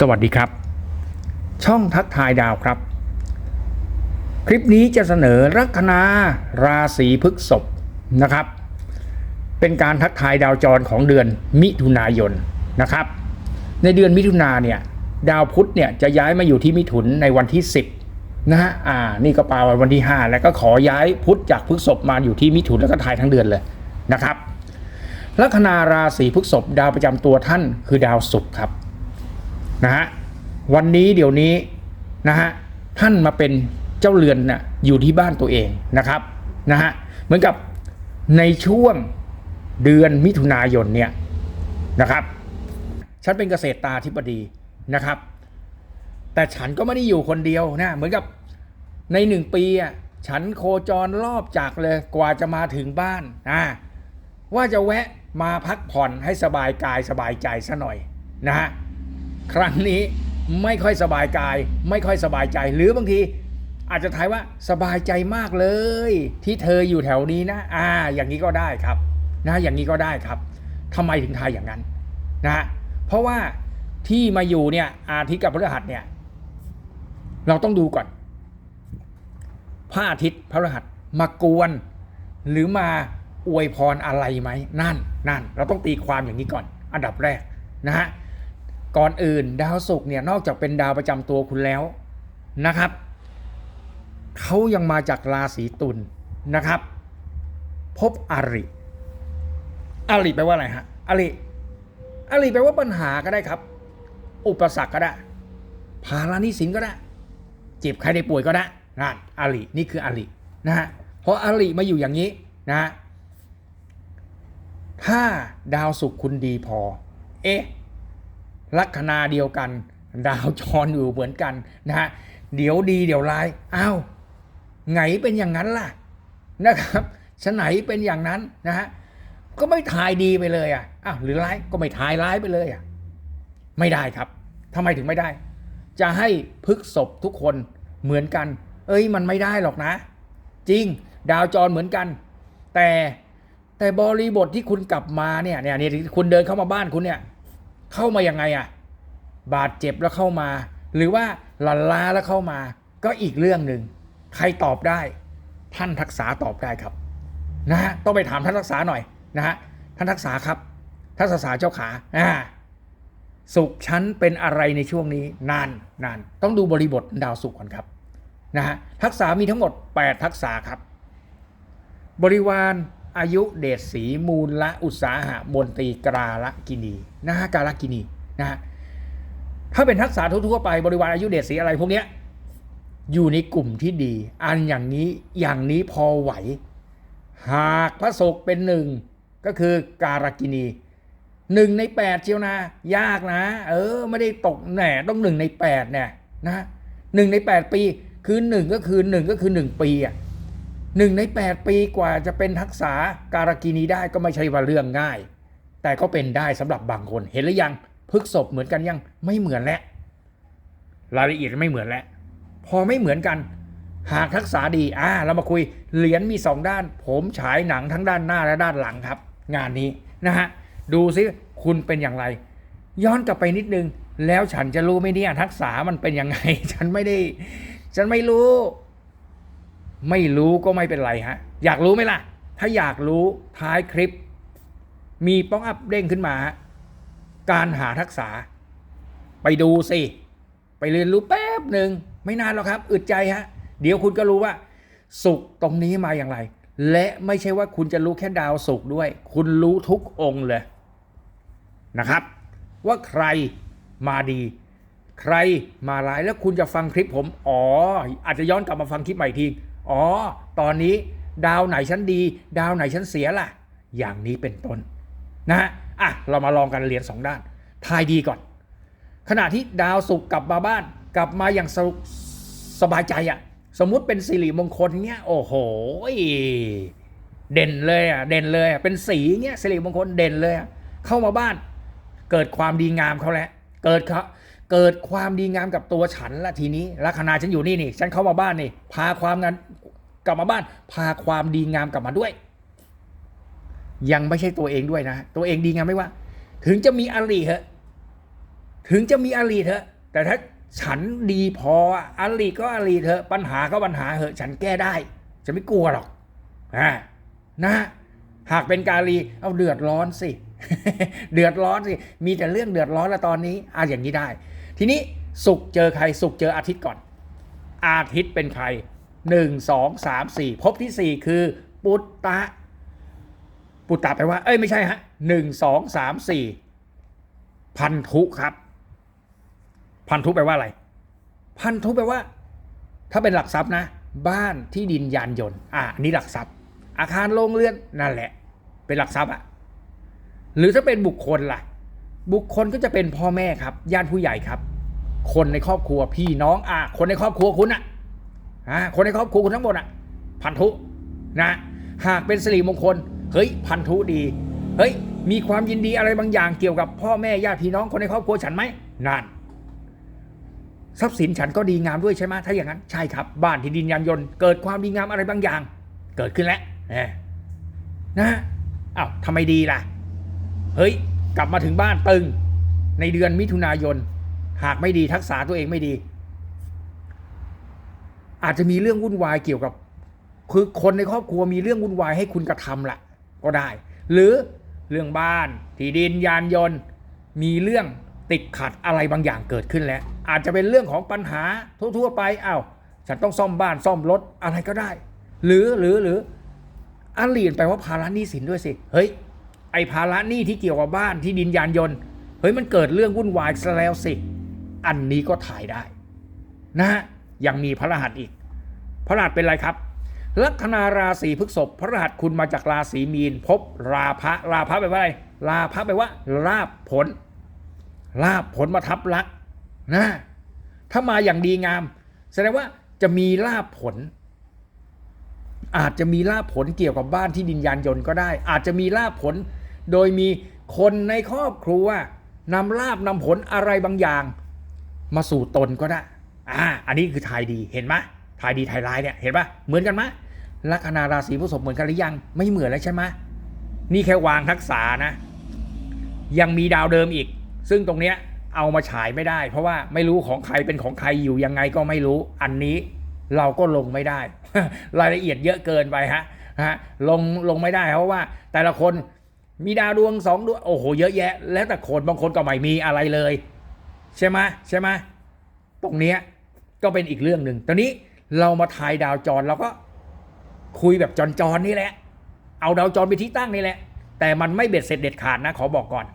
สวัสดีครับ ช่องทักทายดาวครับ คลิปนี้จะเสนอลัคนาราศีพฤษภนะครับ เป็นการทักทายดาวจรของเดือนมิถุนายนนะครับ ในเดือนมิถุนาเนี่ยดาวพุธเนี่ยจะย้ายมาอยู่ที่มิถุนในวันที่ 10นะฮะอ่านี่ก็ปาวันที่ 5 แล้วก็ขอย้ายพุธจากพฤษภมาอยู่ที่มิถุนแล้วก็ทายทั้งเดือนเลยนะครับลัคนาราศีพฤษภดาวประจำตัวท่านคือดาวศุกร์ครับ นะฮะวันนี้เดี๋ยวนี้นะฮะท่านมาเป็นเจ้าเรือนน่ะอยู่ที่บ้านตัวเองนะครับนะฮะเหมือนกับในช่วงเดือนมิถุนายนเนี่ยนะครับ ฉันเป็นเกษตรตาธิบดีนะครับ แต่ฉันก็ไม่ได้อยู่คนเดียวนะเหมือนกับในหนึ่งปีอะฉันโคจรรอบจากเลยกว่าจะมาถึงบ้านนะว่าจะแวะมาพักผ่อนให้สบายกายสบายใจซะหน่อยนะฮะ ครั้งนี้ไม่ค่อยสบายกาย ไม่ค่อยสบายใจ หรือบางทีอาจจะทายว่าสบายใจมากเลย ที่เธออยู่แถวนี้นะ อ่า อย่างนี้ก็ได้ครับนะอย่างนี้ก็ได้ครับทำไมถึงทายอย่างนั้นนะเพราะว่าที่มาอยู่เนี่ยอาทิตย์กับพฤหัสเนี่ย เราต้องดูก่อนพระอาทิตย์พระรหัสมากวน หรือมาอวยพรอะไรไหมนั่นนั่นเราต้องตีความอย่างนี้ก่อน อันดับแรกนะฮะ ก่อนอื่น ดาวศุกร์เนี่ยนอกจากเป็นดาวประจำตัวคุณแล้วนะครับเขายังมาจากราศีตุลนะครับ พบอริอริแปลว่าอะไรฮะอริอริแปลว่าปัญหาก็ได้ครับ อุปสรรคก็ได้ภาระนี้สินก็ได้ เจ็บใครได้ป่วยก็ได้นั่นอรินี่คืออรินะฮะเพราะอริมาอยู่อย่างนี้นะฮะถ้าดาวศุกร์คุณดีพอ เอ๊ะ ลัคนาเดียวกัน ดาวจรอยู่เหมือนกันนะฮะเดี๋ยวดีเดี๋ยวร้ายอ้าวไงเป็นอย่างนั้นล่ะนะครับฉไหนเป็นอย่างนั้นนะฮะก็ไม่ทายดีไปเลยอะอ้าวหรือร้ายก็ไม่ทายร้ายไปเลยอะไม่ได้ครับทำไมถึงไม่ได้ จะให้พฤกษบทุกคนเหมือนกัน เอ้ยมันไม่ได้หรอกนะ จริงดาวจรเหมือนกัน แต่แต่บริบทที่คุณกลับมาเนี่ยเนี่ยคุณเดินเข้ามาบ้านคุณเนี่ย เข้ามายังไงอะบาดเจ็บแล้วเข้ามา หรือว่าหลันล้าแล้วเข้ามา ก็อีกเรื่องหนึ่งใครตอบได้ ท่านทักษาตอบได้ครับนะฮะต้องไปถามท่านทักษาหน่อยนะฮะท่านทักษาครับท่านทักษาเจ้าขาอ่าสุขชั้นเป็นอะไรในช่วงนี้นานนานต้องดูบริบทดาวสุขก่อนครับนะฮะทักษามีทั้งหมด 8 ทักษะครับ บริวาร อายุเดชสีมูลละอุตสาหะมนตรีกราลกินีนะฮะกาลกินีนะฮะถ้าเป็นทักษะทั่วๆไปบริวารอายุเดชสีอะไรพวกเนี้ยอยู่ในกลุ่มที่ดี อันอย่างนี้อย่างนี้พอไหว หากพระศกเป็นหนึ่งก็คือการกินีหนึ่งในแปดเชียวนะ ยากนะ เออ ไม่ได้ตกแหน่ต้องหนึ่งในแปดเนี่ยนะหนึ่งในแปดปี คือหนึ่งก็คือหนึ่งก็คือหนึ่งปีอะ หนึ่งใน 8 ปีกว่าจะเป็นทักษะการกินีได้ก็ไม่ใช่ว่าเรื่องง่าย แต่ก็เป็นได้สำหรับบางคนเห็นหรือยังพฤกษบเหมือนกันยังไม่เหมือนแล้วรายละเอียดไม่เหมือนแล้วพอไม่เหมือนกัน หากทักษะดีอ่าเรามาคุยเหรียญมีสองด้าน ผมฉายหนังทั้งด้านหน้าและด้านหลังครับ งานนี้นะฮะดูซิคุณเป็นอย่างไร ย้อนกลับไปนิดนึง แล้วฉันจะรู้ไหมเนี่ยทักษะมันเป็นยังไง ฉันไม่ได้ ฉันไม่รู้ ไม่รู้ก็ไม่เป็นไรฮะ อยากรู้ไหมล่ะ ถ้าอยากรู้ท้ายคลิป มีป้องอัพเด้งขึ้นมา การหาทักษะ ไปดูสิ ไปเรียนรู้แป๊บหนึ่งไม่นานหรอกครับ อึดใจฮะ เดี๋ยวคุณก็รู้ว่า สุขตรงนี้มาอย่างไร และไม่ใช่ว่าคุณจะรู้แค่ดาวสุขด้วย คุณรู้ทุกองค์เลยนะครับ ว่าใครมาดี ใครมาร้ายแล้วคุณจะฟังคลิปผม อ๋อ อาจจะย้อนกลับมาฟังคลิปใหม่อีกที อ๋อ ตอนนี้ดาวไหนฉันดี ดาวไหนฉันเสียล่ะ อย่างนี้เป็นต้นนะฮะอะเรามาลองกันเหรียนสองด้าน ทายดีก่อน ขณะที่ดาวศุกร์กลับมาบ้าน กลับมาอย่างสสบายใจอะสมมุติเป็นสิริมงคลเนี้ยโอ้โหเด่นเลยอะเด่นเลยอะเป็นสีเงี้ยสิริมงคลเด่นเลยอะเข้ามาบ้าน เกิดความดีงามเขาแล้วเกิดเขา เกิดความดีงามกับตัวฉันละทีนี้ลัคนาฉันอยู่นี่นี่ ฉันเข้ามาบ้านนี่ พาความงานกลับมาบ้าน พาความดีงามกลับมาด้วย ยังไม่ใช่ตัวเองด้วยนะ ตัวเองดีงามไม่ว่า ถึงจะมีอริเหอะ ถึงจะมีอลีเถอะ แต่ถ้าฉันดีพออะอลีก็อลีเถอะ ปัญหาก็ปัญหาเหอะ ฉันแก้ได้ จะไม่กลัวหรอกอ่านะ หากเป็นกาลีเอาเดือดร้อนสิเดือดร้อนสิ มีแต่เรื่องเดือดร้อนล้วตอนนี้อะอย่างนี้ได้ ทีนี้สุกเจอใครสุกเจออาทิตย์ก่อน อาทิตย์เป็นใครหนึ่งสองสามสี่พบที่สี่คือปุตตะ ปุตตะแปลว่า เอ้ยไม่ใช่ฮะหนึ่งสองสามสี่พันธุครับ พันธุแปลว่าอะไร พันธุแปลว่า ถ้าเป็นหลักทรัพย์นะ บ้านที่ดินยานยนต์ อะอันนี้หลักทรัพย์ อาคารโรงเรือนนั่นแหละ เป็นหลักทรัพย์อะหรือถ้าเป็นบุคคลล่ะ บุคคลก็จะเป็นพ่อแม่ครับญาติผู้ใหญ่ครับ คนในครอบครัวพี่น้องอะคนในครอบครัวคุณอะอ่าคนในครอบครัวคุณทั้งหมดอะ พันธุนะหากเป็นสิริมงคล เฮ้ย พันธุดี เฮ้ย มีความยินดีอะไรบางอย่างเกี่ยวกับพ่อแม่ญาติพี่น้องคนในครอบครัวฉันไหมนั่นทรัพย์สินฉันก็ดีงามด้วยใช่ไหมถ้าอย่างนั้นใช่ครับ บ้านที่ดินยานยนต์เกิดความดีงามอะไรบางอย่าง เกิดขึ้นแล้วนะอ้าวทำไมดีล่ะ เฮ้ย กลับมาถึงบ้านตึง ในเดือนมิถุนายน หากไม่ดีทักษะตัวเองไม่ดี อาจจะมีเรื่องวุ่นวายเกี่ยวกับ คือคนในครอบครัวมีเรื่องวุ่นวายให้คุณกระทำละก็ได้ หรือเรื่องบ้าน ที่ดินยานยนต์ มีเรื่องติดขัดอะไรบางอย่างเกิดขึ้นแล้ว อาจจะเป็นเรื่องของปัญหาทั่ว ๆ ไปอ้าวฉันต้องซ่อมบ้านซ่อมรถอะไรก็ได้ หรือหรือหรืออันเลียนไปว่าภาระหนี้สินด้วยสิ เฮ้ย อ้ภาระหนี้ที่เกี่ยวกับบ้านที่ดินยานยนต์ เฮ้ยมันเกิดเรื่องวุ่นวายซะแล้วสิ อันนี้ก็ถ่ายได้ นะฮะยังมีพระรหัสอีก พระรหัสเป็นอะไรครับ ลัคนาราศีพฤษภพระรหัสคุณมาจากราศีมีน พบราพะราพะแปลว่าอะไรราพะแปลว่าลาบผลลาบผลมาทับลักนะ ถ้ามาอย่างดีงาม แสดงว่าจะมีลาบผล อาจจะมีลาบผลเกี่ยวกับบ้านที่ดินยานยนต์ก็ได้ อาจจะมีลาบผล โดยมีคนในครอบครัวนำลาบนำผลอะไรบางอย่าง มาสู่ตนก็ได้ อ่า อันนี้คือทายดีเห็นไหมทายดีทายร้ายเนี่ยเห็นปะเหมือนกันไหมลัคนาราศีพฤษภเหมือนกันหรือยัง ไม่เหมือนแล้วใช่ไหมนี่แค่วางทักษะนะ ยังมีดาวเดิมอีก ซึ่งตรงเนี้ยเอามาฉายไม่ได้ เพราะว่าไม่รู้ของใครเป็นของใครอยู่ยังไงก็ไม่รู้ อันนี้เราก็ลงไม่ได้ รายละเอียดเยอะเกินไปฮะฮะลงลงไม่ได้เพราะว่าแต่ละคน มีดาวดวงสองดวงโอ้โหเยอะแยะ แล้วแต่คนบางคนก็ไม่มีอะไรเลย ใช่ไหมใช่ไหมตรงเนี้ยก็เป็นอีกเรื่องหนึ่งตอนนี้เรามาทายดาวจรเราก็คุยแบบจรๆนี่แหละ เอาดาวจรไปที่ตั้งนี่แหละ แต่มันไม่เบ็ดเสร็จเด็ดขาดนะขอบอกก่อน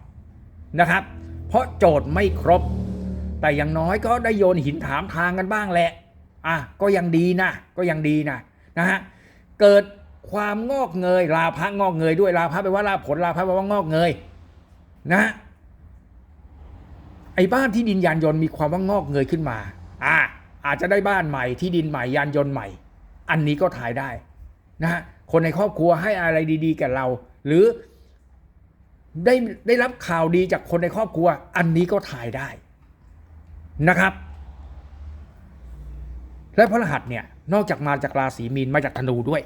นะครับ เพราะโจทย์ไม่ครบ แต่อย่างน้อยก็ได้โยนหินถามทางกันบ้างแหละอะก็ยังดีนะก็ยังดีนะนะฮะเกิด ความงอกเงยลาภะงอกเงยด้วยลาภะแปลว่าลาผลลาภะแปลว่างอกเงยนะไอ้บ้านที่ดินยานยนต์มีความว่างอกเงยขึ้นมา อ่า อาจจะได้บ้านใหม่ที่ดินใหม่ยานยนต์ใหม่ อันนี้ก็ถ่ายได้นะฮะคนในครอบครัวให้อะไรดีๆแก่เรา หรือได้ได้รับข่าวดีจากคนในครอบครัว อันนี้ก็ถ่ายได้นะครับ และพระรหัสเนี่ยนอกจากมาจากราศีมีนมาจากธนูด้วย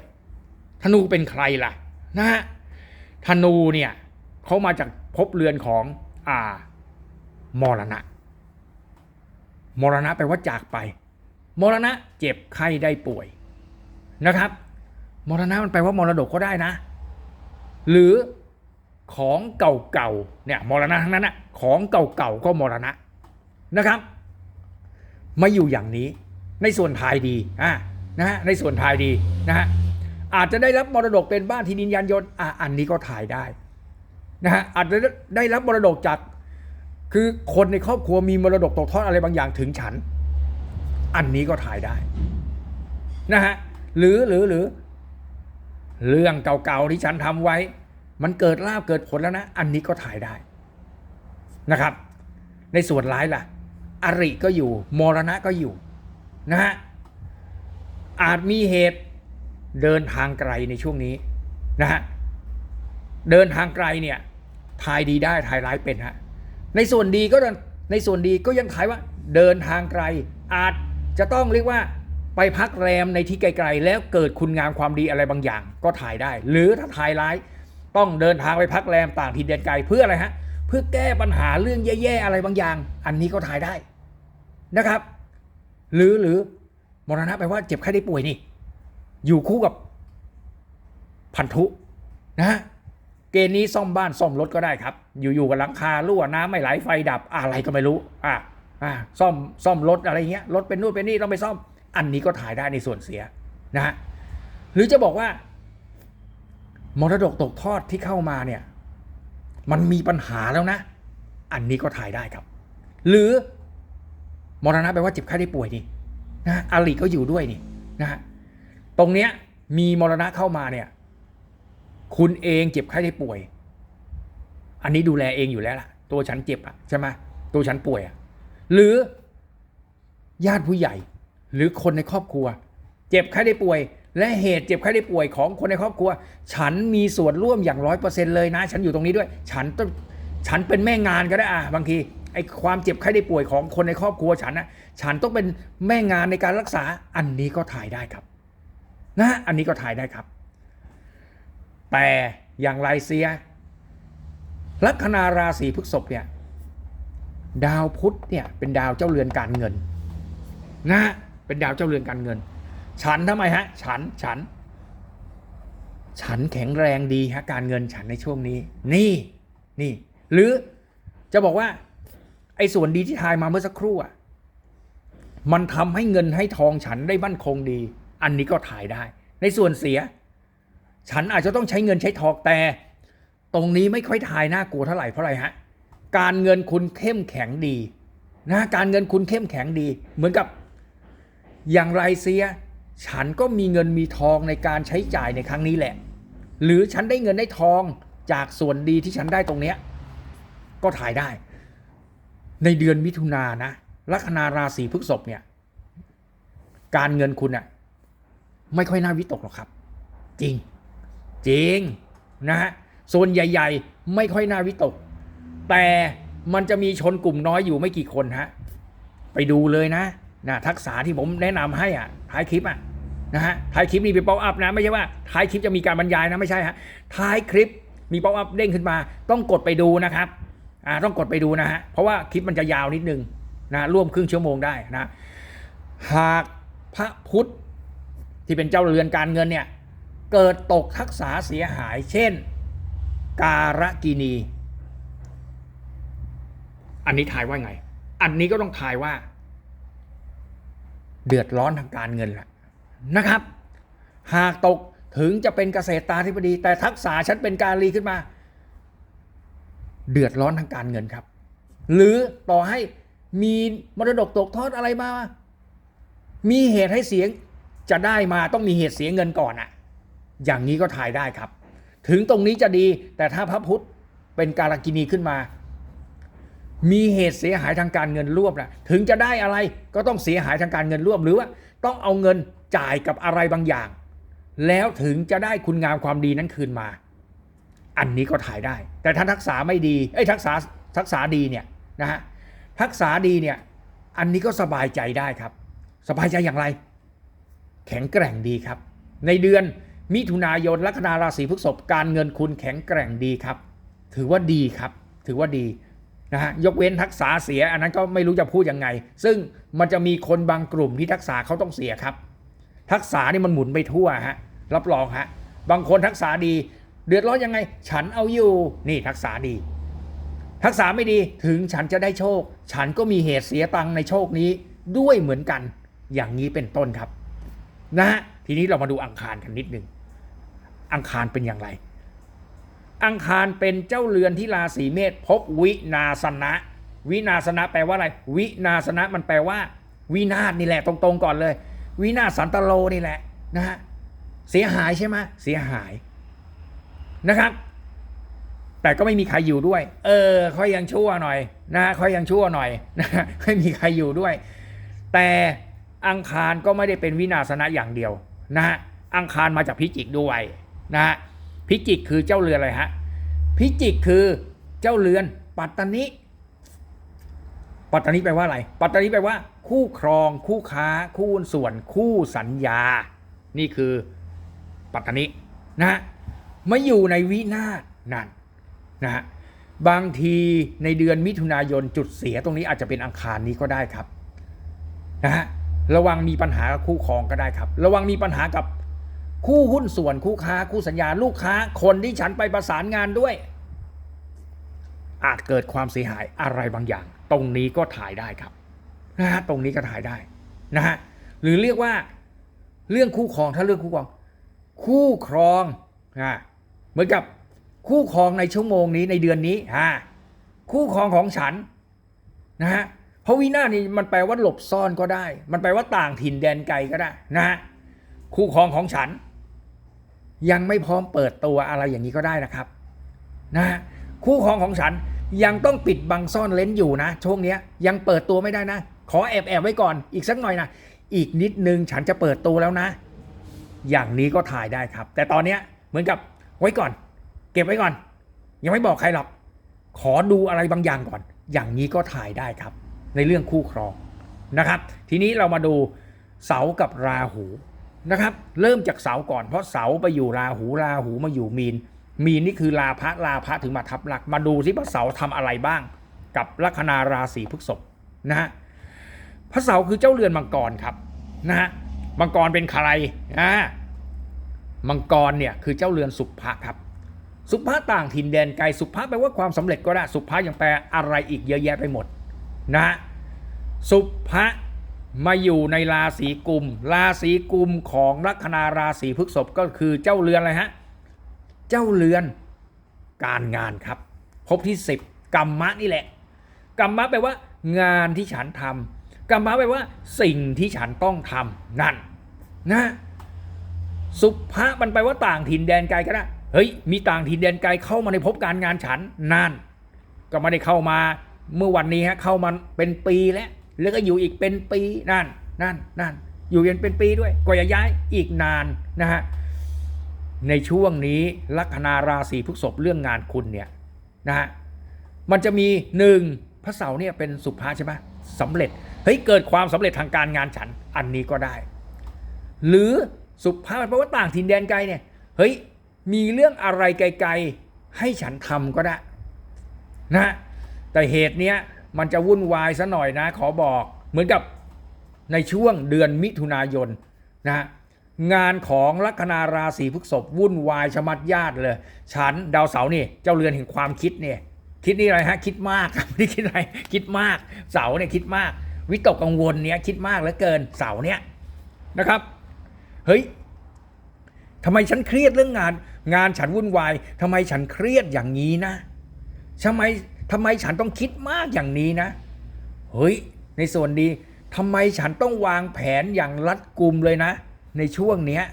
ธนูเป็นใครล่ะนะฮะธนูเนี่ยเขามาจากภพเรือนของอ่ามรณะ มรณะแปลว่าจากไป มรณะเจ็บไข้ได้ป่วยนะครับ มรณะมันแปลว่ามรดกก็ได้นะ หรือของเก่าๆเนี่ยมรณะทั้งนั้นนะของเก่าๆก็มรณะนะครับมาอยู่อย่างนี้ในส่วนทายดีอะนะฮะในส่วนทายดีนะฮะ อาจจะได้รับมรดกเป็นบ้านที่ดินยานยนต์อะอันนี้ก็ถ่ายได้นะฮะอาจจะได้รับมรดกจาก คือคนในครอบครัวมีมรดกตกทอดอะไรบางอย่างถึงฉัน อันนี้ก็ถ่ายได้นะฮะหรือหรือหรือ เรื่องเก่าๆที่ฉันทำไว้ มันเกิดลาบเกิดผลแล้วนะ อันนี้ก็ถ่ายได้นะครับ ในส่วนร้ายล่ะ อริก็อยู่ มรณะก็อยู่นะฮะอาจมีเหตุ เดินทางไกลในช่วงนี้นะฮะเดินทางไกลเนี่ยทายดีได้ทายร้ายเป็นฮะในส่วนดีก็ในส่วนดีก็ยังทายว่า เดินทางไกลอาจจะต้องเรียกว่าไปพักแรมในที่ไกลๆ แล้วเกิดคุณงามความดีอะไรบางอย่าง ก็ถ่ายได้ หรือถ้าถ่ายร้าย ต้องเดินทางไปพักแรมต่างถิ่นแดนไกลเพื่ออะไรฮะเพื่อแก้ปัญหาเรื่องแย่ๆอะไรบางอย่าง อันนี้ก็ทายได้นะครับ หรือหรือมรณะแปลว่าเจ็บไข้ได้ป่วยนี่ อยู่คู่กับพันธุนะเกณฑ์นี้ซ่อมบ้านซ่อมรถก็ได้ครับ อยู่ๆกับหลังคารั่วน้ำไม่ไหลไฟดับอะไรก็ไม่รู้อะอะซ่อมซ่อมรถอะไรเงี้ยรถเป็นนู่นเป็นนี่ต้องไปซ่อม อันนี้ก็ถ่ายได้ในส่วนเสียนะฮะหรือจะบอกว่ามรดกตกทอดที่เข้ามาเนี่ย มันมีปัญหาแล้วนะ อันนี้ก็ถ่ายได้ครับ หรือมรณะแปลว่าเจ็บไข้ได้ป่วยนี่นะอลีก็อยู่ด้วยนี่นะฮะ ตรงเนี้ยมีมรณะเข้ามาเนี่ย คุณเองเจ็บไข้ได้ป่วย อันนี้ดูแลเองอยู่แล้วล่ะ ตัวฉันเจ็บอะใช่ไหมตัวฉันป่วยอะหรือญาติผู้ใหญ่ หรือคนในครอบครัว เจ็บไข้ได้ป่วย และเหตุเจ็บไข้ได้ป่วยของคนในครอบครัว ฉันมีส่วนร่วมอย่างร้อยเปอร์เซ็นเลยนะ ฉันอยู่ตรงนี้ด้วย ฉันต้องฉันเป็นแม่งานก็ได้อะบางทีไอ้ความเจ็บไข้ได้ป่วยของคนในครอบครัวฉันนะฉันต้องเป็นแม่งานในการรักษาอันนี้ก็ถ่ายได้ครับ นะอันนี้ก็ถ่ายได้ครับ แต่อย่างไรเสีย ลัคนาราศีพฤษภเนี่ยดาวพุธเนี่ยเป็นดาวเจ้าเรือนการเงินนะเป็นดาวเจ้าเรือนการเงิน ฉันทำไมฮะ ฉันฉัน ฉันแข็งแรงดีฮะการเงินฉันในช่วงนี้ นี่นี่ หรือจะบอกว่าไอ้ส่วนดีที่ทายมาเมื่อสักครู่อะมันทำให้เงินให้ทองฉันได้มั่นคงดี อันนี้ก็ถ่ายได้ ในส่วนเสีย ฉันอาจจะต้องใช้เงินใช้ทองแต่ ตรงนี้ไม่ค่อยทายน่ากลัวเท่าไหร่เพราะอะไรฮะการเงินคุณเข้มแข็งดีนะการเงินคุณเข้มแข็งดี เหมือนกับอย่างไรเสีย ฉันก็มีเงินมีทองในการใช้จ่ายในครั้งนี้แหละ หรือฉันได้เงินได้ทองจากส่วนดีที่ฉันได้ตรงเนี้ยก็ถ่ายได้ ในเดือนมิถุนายนนะลัคนาราศีพฤษภเนี่ย การเงินคุณอะ ไม่ค่อยน่าวิตกหรอกครับ จริง จริงนะฮะส่วนใหญ่ ๆ ไม่ค่อยน่าวิตก แต่มันจะมีชนกลุ่มน้อยอยู่ไม่กี่คนฮะไปดูเลยนะนะทักษะที่ผมแนะนำให้อะท้ายคลิปอะนะฮะท้ายคลิปนี่เป็นป๊อปอัพนะไม่ใช่ว่าท้ายคลิปจะมีการบรรยายนะไม่ใช่ฮะท้ายคลิปมีป๊อปอัพเด้งขึ้นมา ต้องกดไปดูนะครับอ่าต้องกดไปดูนะฮะเพราะว่าคลิปมันจะยาวนิดนึงนะร่วมครึ่งชั่วโมงได้นะหากพระพุทธ ที่เป็นเจ้าเรือนการเงินเนี่ยเกิดตกทักษะเสียหาย เช่น การกินี อันนี้ทายว่าไง อันนี้ก็ต้องทายว่า เดือดร้อนทางการเงินแหละนะครับ หากตกถึงจะเป็นเกษตรตาธิบดี แต่ทักษะฉันเป็นการีขึ้นมา เดือดร้อนทางการเงินครับ หรือต่อให้มีมรดกตกทอดอะไรมา มีเหตุให้เสียง จะได้มาต้องมีเหตุเสียเงินก่อนอะอย่างนี้ก็ถ่ายได้ครับ ถึงตรงนี้จะดีแต่ถ้าพระพุทธเป็นการกินีขึ้นมา มีเหตุเสียหายทางการเงินร่วมนะถึงจะได้อะไรก็ต้องเสียหายทางการเงินร่วมหรือว่าต้องเอาเงินจ่ายกับอะไรบางอย่าง แล้วถึงจะได้คุณงามความดีนั้นคืนมา อันนี้ก็ถ่ายได้ แต่ถ้าทักษะไม่ดีไอ้ทักษะทักษะดีเนี่ยนะฮะทักษะดีเนี่ยอันนี้ก็สบายใจได้ครับ สบายใจอย่างไร แข็งแกร่งดีครับ ในเดือนมิถุนายนลัคนาราศีพฤษภการเงินคุณแข็งแกร่งดีครับ ถือว่าดีครับ ถือว่าดีนะฮะยกเว้นทักษะเสีย อันนั้นก็ไม่รู้จะพูดยังไง ซึ่งมันจะมีคนบางกลุ่มที่ทักษะเขาต้องเสียครับ ทักษะนี่มันหมุนไปทั่วฮะรับรองฮะบางคนทักษะดี เดือดร้อนยังไง ฉันเอาอยู่นี่ทักษะดี ทักษะไม่ดีถึงฉันจะได้โชค ฉันก็มีเหตุเสียตังในโชคนี้ด้วยเหมือนกัน อย่างนี้เป็นต้นครับ นะฮะทีนี้เรามาดูอังคารกันนิดหนึ่งอังคารเป็นอย่างไร อังคารเป็นเจ้าเรือนที่ราศีเมษพบวินาสนะ วินาสนะแปลว่าอะไร วินาสนะมันแปลว่า วินาศนี่แหละตรงๆก่อนเลย วินาศสันตโลนี่แหละนะฮะเสียหายใช่ไหมเสียหายนะครับ แต่ก็ไม่มีใครอยู่ด้วย เออค่อยยังชั่วหน่อยนะค่อยยังชั่วหน่อยนะไม่มีใครอยู่ด้วย แต่ อังคารก็ไม่ได้เป็นวินาศนะอย่างเดียวนะฮะอังคารมาจากพิจิกด้วยนะฮะพิจิกคือเจ้าเรือนอะไรฮะพิจิกคือเจ้าเรือนปัตตานิปัตตานิแปลว่าอะไร ปัตตานิแปลว่า คู่ครอง คู่ค้า คู่ส่วน คู่สัญญา นี่คือปัตตานินะฮะมาอยู่ในวินาศนั่นนะฮะบางทีในเดือนมิถุนายนจุดเสียตรงนี้อาจจะเป็นอังคารนี้ก็ได้ครับนะฮะ ระวังมีปัญหากับคู่ครองก็ได้ครับ ระวังมีปัญหากับคู่หุ้นส่วนคู่ค้าคู่สัญญาลูกค้า คนที่ฉันไปประสานงานด้วย อาจเกิดความเสียหายอะไรบางอย่าง ตรงนี้ก็ถ่ายได้ครับนะฮะตรงนี้ก็ถ่ายได้นะฮะหรือเรียกว่าเรื่องคู่ครองถ้าเรื่องคู่ครอง คู่ครองอ่าเหมือนกับคู่ครองในชั่วโมงนี้ในเดือนนี้อ่าคู่ครองของฉันนะฮะ เพราะวินาศนี่มันแปลว่าหลบซ่อนก็ได้ มันแปลว่าต่างถิ่นแดนไกลก็ได้นะฮะคู่ครองของฉัน ยังไม่พร้อมเปิดตัวอะไรอย่างนี้ก็ได้นะครับนะฮะคู่ครองของฉันยังต้องปิดบังซ่อนเลนอยู่นะช่วงนี้ยังเปิดตัวไม่ได้นะ ขอแอบแอบไว้ก่อนอีกสักหน่อยนะอีกนิดนึงฉันจะเปิดตัวแล้วนะ อย่างนี้ก็ถ่ายได้ครับ แต่ตอนเนี้เหมือนกับไว้ก่อน เก็บไว้ก่อน ยังไม่บอกใครหรอกขอดูอะไรบางอย่างก่อน อย่างนี้ก็ถ่ายได้ครับ ในเรื่องคู่ครองนะครับ ทีนี้เรามาดูเสากับราหูนะครับ เริ่มจากเสาก่อนเพราะเสาไปอยู่ราหูราหูมาอยู่มีน มีนนี่คือลาพระลาพระถึงมาทับหลัก มาดูสิว่าเสาทำอะไรบ้าง กับลัคนาราศีพฤษภนะฮะพระเสาคือเจ้าเรือนมังกรครับนะฮะมังกรเป็นใครอ่ามังกรเนี่ยคือเจ้าเรือนสุภะครับ สุภาต่างถิ่นแดนไกลสุภาแปลว่าความสำเร็จก็ได้สุภายังแปลอะไรอีกเยอะแยะไปหมดนะฮะ สุภะมาอยู่ในราศีกุม ราศีกุมของลัคนาราศีพฤษภก็คือเจ้าเรือนอะไรฮะ เจ้าเรือนการงานครับ พบที่ 10 กรรมะนี่แหละ กรรมะแปลว่า งานที่ฉันทำกรรมะแปลว่า สิ่งที่ฉันต้องทำนั่นนะสุภะมันแปลว่าต่างถิ่นแดนไกลก็ได้เฮ้ยมีต่างถิ่นแดนไกลเข้ามาในภพการงานฉันนั่นก็ไม่ได้เข้ามาเมื่อวันนี้ฮะเข้ามาเป็นปีแล้ว แล้วก็อยู่อีกเป็นปีนั่นนั่นนั่นอยู่ยันเป็นปีด้วยกว่าจะย้ายอีกนานนะฮะในช่วงนี้ลัคนาราศีพฤษภเรื่องงานคุณเนี่ยนะฮะมันจะมีหนึ่งพระเสาร์เนี่ยเป็นสุภาใช่ไหมสำเร็จเฮ้ยเกิดความสำเร็จทางการงานฉันอันนี้ก็ได้ หรือสุภาพแปลว่าต่างถิ่นแดนไกลเนี่ยเฮ้ยมีเรื่องอะไรไกลๆให้ฉันทำก็ได้นะแต่เหตุเนี้ย มันจะวุ่นวายซะหน่อยนะ ขอบอกเหมือนกับในช่วงเดือนมิถุนายนนะงานของลัคนาราศีพฤษภวุ่นวายชะมัดญาติเลย ฉันดาวเสาร์นี่เจ้าเรือนแห่งความคิดเนี่ยคิดนี่อะไรฮะคิดมากไม่ได้คิดอะไรคิดมากเสาเนี่ยคิดมาก วิตกกังวลเนี่ยคิดมากเหลือเกินเสาเนี่ยนะครับเฮ้ยทำไมฉันเครียดเรื่องงาน งานฉันวุ่นวายทำไมฉันเครียดอย่างนี้นะทำไม ทำไมฉันต้องคิดมากอย่างนี้นะ เฮ้ย ในส่วนดีทำไมฉันต้องวางแผนอย่างรัดกุมเลยนะ ในช่วงเนี้ย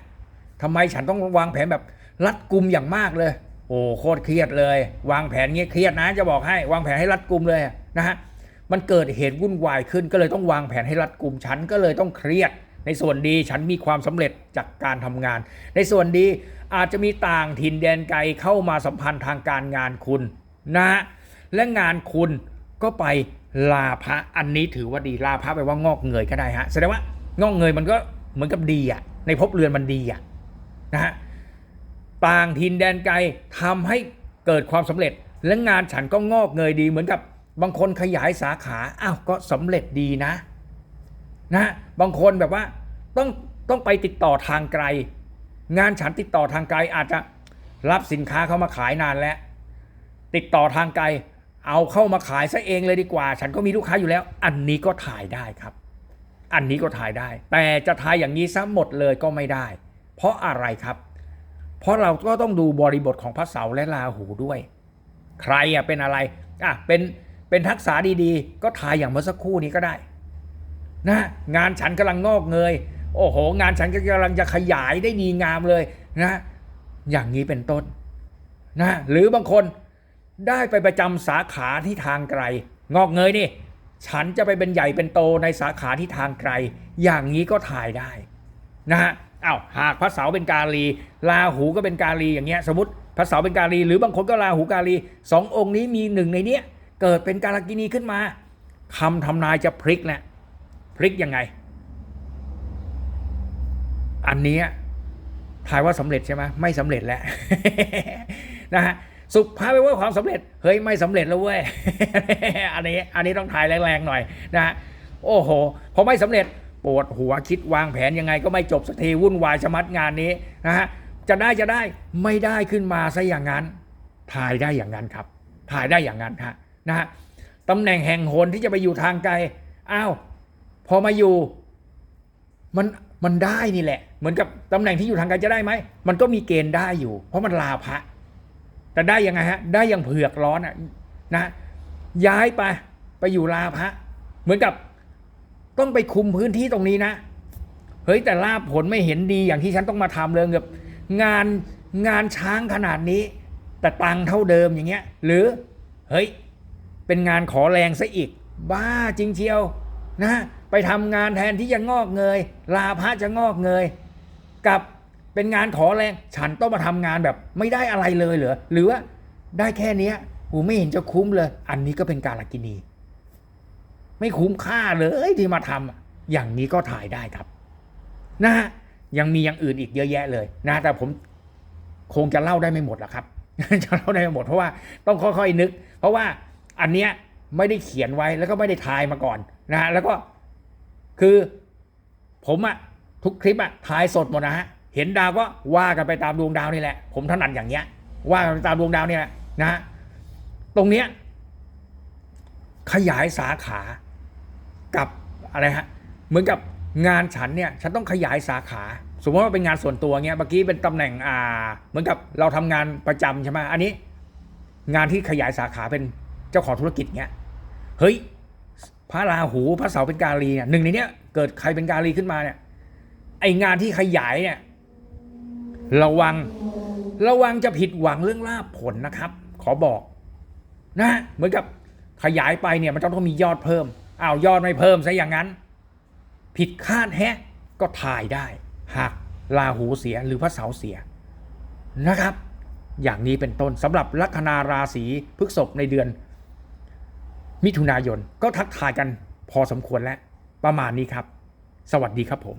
ทำไมฉันต้องวางแผนแบบรัดกุมอย่างมากเลย โอ้โคตรเครียดเลย วางแผนเงี้ยเครียดนะ จะบอกให้วางแผนให้รัดกุมเลยนะฮะมันเกิดเหตุวุ่นวายขึ้นก็เลยต้องวางแผนให้รัดกุมฉันก็เลยต้องเครียด ในส่วนดีฉันมีความสำเร็จจากการทำงาน ในส่วนดีอาจจะมีต่างถิ่นแดนไกลเข้ามาสัมพันธ์ทางการงานคุณนะฮะ และงานคุณก็ไปลาภะอันนี้ถือว่าดีลาภะแปลว่างอกเงยก็ได้ฮะแสดงว่างอกเงยมันก็เหมือนกับดีอะในภพเรือนมันดีอะนะฮะต่างถิ่นแดนไกลทำให้เกิดความสำเร็จ และงานฉันก็งอกเงยดีเหมือนกับบางคนขยายสาขาอ้าวก็สำเร็จดีนะนะบางคนแบบว่าต้องต้องไปติดต่อทางไกล งานฉันติดต่อทางไกลอาจจะรับสินค้าเข้ามาขายนานแล้ว ติดต่อทางไกล เอาเข้ามาขายซะเองเลยดีกว่า ฉันก็มีลูกค้าอยู่แล้ว อันนี้ก็ถ่ายได้ครับ อันนี้ก็ถ่ายได้ แต่จะถ่ายอย่างนี้ซะหมดเลยก็ไม่ได้ เพราะอะไรครับ เพราะเราก็ต้องดูบริบทของพระเสาร์และราหูด้วย ใครอะเป็นอะไรอะเป็นเป็นทักษะดีๆ ก็ถ่ายอย่างเมื่อสักครู่นี้ก็ได้นะงานฉันกำลังงอกเงย โอ้โห งานฉันกำลังจะขยายได้ดีงามเลยนะอย่างนี้เป็นต้นนะหรือบางคน ได้ไปประจำสาขาที่ทางไกล งอกเงยนี่ ฉันจะไปเป็นใหญ่เป็นโตในสาขาที่ทางไกล อย่างนี้ก็ถ่ายได้นะฮะอ้าวหากพระเสาเป็นกาลีราหูก็เป็นกาลีอย่างเงี้ยสมมติพระเสาเป็นกาลี หรือบางคนก็ราหูกาลีสององค์นี้มีหนึ่งในเนี้ยเกิดเป็นกาลกินีขึ้นมาคำทำนายจะพลิกแหละพลิกยังไง อันนี้ทายว่าสำเร็จใช่ไหมไม่สำเร็จแล้วนะฮะ สุขพาไปว่าความสำเร็จ เฮ้ยไม่สำเร็จแล้วเว้ย อันนี้อันนี้ต้องถ่ายแรงๆหน่อยนะฮะ โอ้โห พอไม่สำเร็จปวดหัวคิดวางแผนยังไงก็ไม่จบสักทีวุ่นวายชะมัดงานนี้นะฮะ จะได้จะได้ไม่ได้ขึ้นมาซะอย่างนั้น ถ่ายได้อย่างนั้นครับ ถ่ายได้อย่างนั้นฮะนะฮะตำแหน่งแห่งหนที่จะไปอยู่ทางไกล อ้าว พอมาอยู่มันมันได้นี่แหละ เหมือนกับตำแหน่งที่อยู่ทางไกลจะได้ไหม มันก็มีเกณฑ์ได้อยู่ เพราะมันลาภะ แต่ได้ยังไงฮะ ได้ย่างเผือกร้อนอะนะย้ายไปไปอยู่ลาภะเหมือนกับต้องไปคุมพื้นที่ตรงนี้นะเฮ้ยแต่ลาภผลไม่เห็นดีอย่างที่ฉันต้องมาทำเลยแบบงานงานช้างขนาดนี้ แต่ตังค์เท่าเดิมอย่างเงี้ย หรือเฮ้ยเป็นงานขอแรงซะอีก บ้าจริงเชียวนะ ไปทำงานแทนที่จะงอกเงย ลาพระจะงอกเงยกับ เป็นงานขอแรง ฉันต้องมาทำงานแบบไม่ได้อะไรเลยเหรอหรือว่าได้แค่เนี้ยกูไม่เห็นจะคุ้มเลย อันนี้ก็เป็นการละกินี ไม่คุ้มค่าเลยที่มาทำอะอย่างนี้ก็ถ่ายได้ครับ นะฮะยังมีอย่างอื่นอีกเยอะแยะเลยนะแต่ผมคงจะเล่าได้ไม่หมดหรอกครับจะเล่าได้ไม่หมดเพราะว่าต้องค่อยๆนึก เพราะว่าอันเนี้ยไม่ได้เขียนไว้แล้วก็ไม่ได้ทายมาก่อนนะฮะแล้วก็คือผมอะทุกคลิปอะทายสดหมดนะฮะ เห็นดาวก็ว่ากันไปตามดวงดาวนี่แหละ ผมถนัดอย่างเงี้ย ว่ากันไปตามดวงดาวนี่แหละนะ ตรงเนี้ยขยายสาขากับอะไรฮะเหมือนกับงานฉันเนี่ยฉันต้องขยายสาขา สมมติว่าเป็นงานส่วนตัวเงี้ยเมื่อกี้เป็นตำแหน่งอ่า เหมือนกับเราทำงานประจำใช่ไหมอันนี้ งานที่ขยายสาขาเป็นเจ้าของธุรกิจเงี้ยเฮ้ยพระราหูพระเสาเป็นกาลีเนี่ยหนึ่งในเนี้ยเกิดใครเป็นกาลีขึ้นมาเนี่ยไองานที่ขยายเนี่ย ระวัง ระวังจะผิดหวังเรื่องลาภผลนะครับ ขอบอก นะเหมือนกับขยายไปเนี่ยมันต้องต้องมียอดเพิ่มอ้าวยอดไม่เพิ่มซะอย่างนั้น ผิดคาดแฮะ ก็ถ่ายได้หากลาหูเสียหรือพระเสาร์เสียนะครับ อย่างนี้เป็นต้นสำหรับลัคนาราศีพฤษภในเดือน มิถุนายนก็ทักทายกันพอสมควรแล้วประมาณนี้ครับ สวัสดีครับผม